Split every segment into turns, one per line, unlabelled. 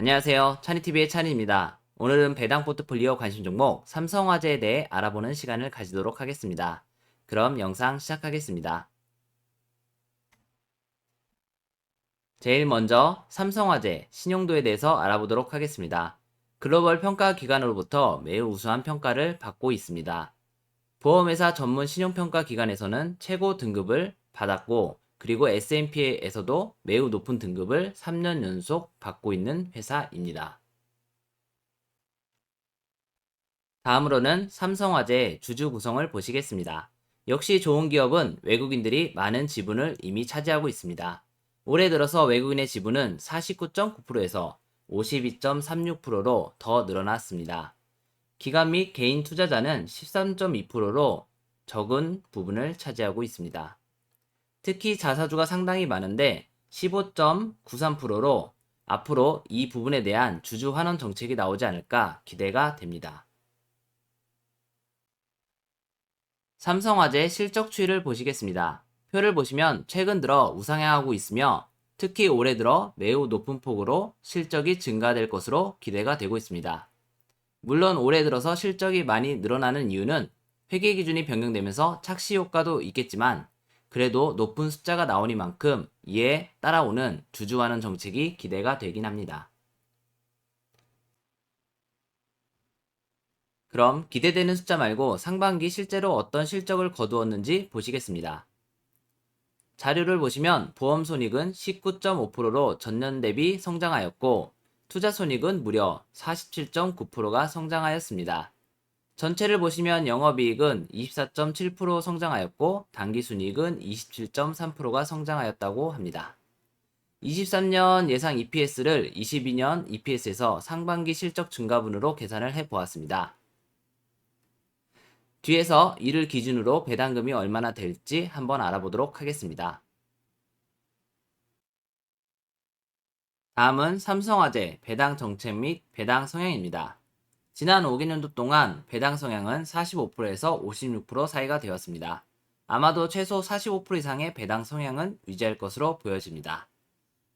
안녕하세요. 찬이TV의 찬이입니다. 오늘은 배당 포트폴리오 관심 종목 삼성화재에 대해 알아보는 시간을 가지도록 하겠습니다. 그럼 영상 시작하겠습니다. 제일 먼저 삼성화재 신용도에 대해서 알아보도록 하겠습니다. 글로벌 평가 기관으로부터 매우 우수한 평가를 받고 있습니다. 보험회사 전문 신용평가 기관에서는 최고 등급을 받았고 그리고 S&P에서도 매우 높은 등급을 3년 연속 받고 있는 회사입니다. 다음으로는 삼성화재 주주 구성을 보시겠습니다. 역시 좋은 기업은 외국인들이 많은 지분을 이미 차지하고 있습니다. 올해 들어서 외국인의 지분은 49.9%에서 52.36%로 더 늘어났습니다. 기관 및 개인 투자자는 13.2%로 적은 부분을 차지하고 있습니다. 특히 자사주가 상당히 많은데 15.93%로 앞으로 이 부분에 대한 주주 환원 정책이 나오지 않을까 기대가 됩니다. 삼성화재 실적 추이를 보시겠습니다. 표를 보시면 최근 들어 우상향하고 있으며 특히 올해 들어 매우 높은 폭으로 실적이 증가될 것으로 기대가 되고 있습니다. 물론 올해 들어서 실적이 많이 늘어나는 이유는 회계 기준이 변경되면서 착시 효과도 있겠지만 그래도 높은 숫자가 나오니만큼 이에 따라오는 주주하는 정책이 기대가 되긴 합니다. 그럼 기대되는 숫자 말고 상반기 실제로 어떤 실적을 거두었는지 보시겠습니다. 자료를 보시면 보험 손익은 19.5%로 전년 대비 성장하였고 투자 손익은 무려 47.9%가 성장하였습니다. 전체를 보시면 영업이익은 24.7% 성장하였고 당기순이익은 27.3%가 성장하였다고 합니다. 23년 예상 EPS를 22년 EPS에서 상반기 실적 증가분으로 계산을 해 보았습니다. 뒤에서 이를 기준으로 배당금이 얼마나 될지 한번 알아보도록 하겠습니다. 다음은 삼성화재 배당 정책 및 배당 성향입니다. 지난 5개년도 동안 배당 성향은 45%에서 56% 사이가 되었습니다. 아마도 최소 45% 이상의 배당 성향은 유지할 것으로 보여집니다.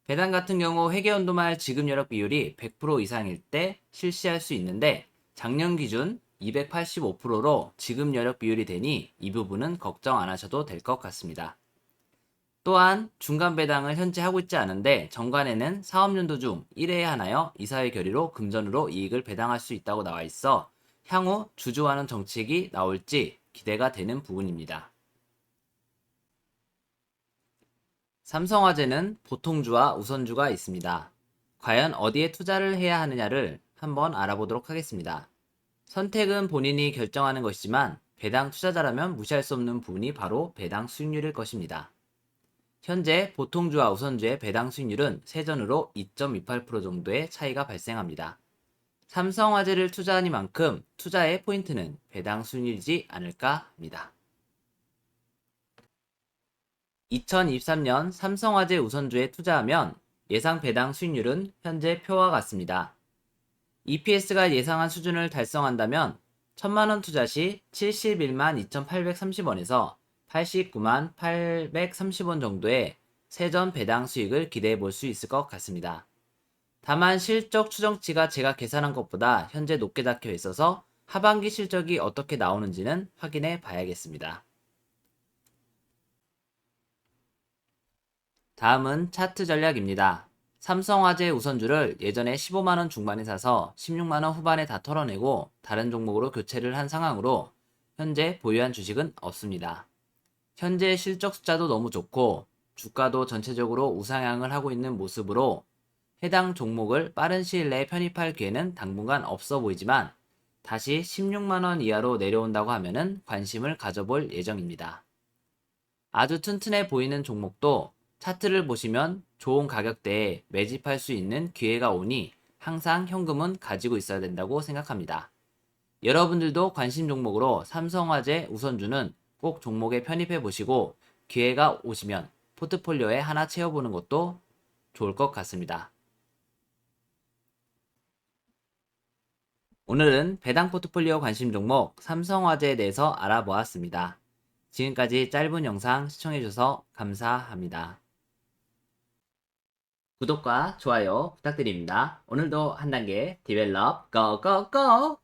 배당 같은 경우 회계연도 말 지급 여력 비율이 100% 이상일 때 실시할 수 있는데 작년 기준 285%로 지급 여력 비율이 되니 이 부분은 걱정 안 하셔도 될 것 같습니다. 또한 중간 배당을 현재 하고 있지 않은데 정관에는 사업연도 중 1회에 하나여 이사회 결의로 금전으로 이익을 배당할 수 있다고 나와 있어 향후 주주하는 정책이 나올지 기대가 되는 부분입니다. 삼성화재는 보통주와 우선주가 있습니다. 과연 어디에 투자를 해야 하느냐를 한번 알아보도록 하겠습니다. 선택은 본인이 결정하는 것이지만 배당 투자자라면 무시할 수 없는 부분이 바로 배당 수익률일 것입니다. 현재 보통주와 우선주의 배당 수익률은 세전으로 2.28% 정도의 차이가 발생합니다. 삼성화재를 투자하니만큼 투자의 포인트는 배당 수익률이지 않을까 합니다. 2023년 삼성화재 우선주에 투자하면 예상 배당 수익률은 현재 표와 같습니다. EPS가 예상한 수준을 달성한다면 1000만원 투자 시 71만 2830원에서 89만 830원 정도의 세전 배당 수익을 기대해 볼 수 있을 것 같습니다. 다만 실적 추정치가 제가 계산한 것보다 현재 높게 잡혀 있어서 하반기 실적이 어떻게 나오는지는 확인해 봐야겠습니다. 다음은 차트 전략입니다. 삼성화재 우선주를 예전에 15만원 중반에 사서 16만원 후반에 다 털어내고 다른 종목으로 교체를 한 상황으로 현재 보유한 주식은 없습니다. 현재 실적 숫자도 너무 좋고 주가도 전체적으로 우상향을 하고 있는 모습으로 해당 종목을 빠른 시일 내에 편입할 기회는 당분간 없어 보이지만 다시 16만원 이하로 내려온다고 하면은 관심을 가져볼 예정입니다. 아주 튼튼해 보이는 종목도 차트를 보시면 좋은 가격대에 매집할 수 있는 기회가 오니 항상 현금은 가지고 있어야 된다고 생각합니다. 여러분들도 관심 종목으로 삼성화재 우선주는 꼭 종목에 편입해 보시고 기회가 오시면 포트폴리오에 하나 채워보는 것도 좋을 것 같습니다. 오늘은 배당 포트폴리오 관심 종목 삼성화재에 대해서 알아보았습니다. 지금까지 짧은 영상 시청해주셔서 감사합니다. 구독과 좋아요 부탁드립니다. 오늘도 한 단계 디벨롭 고고고!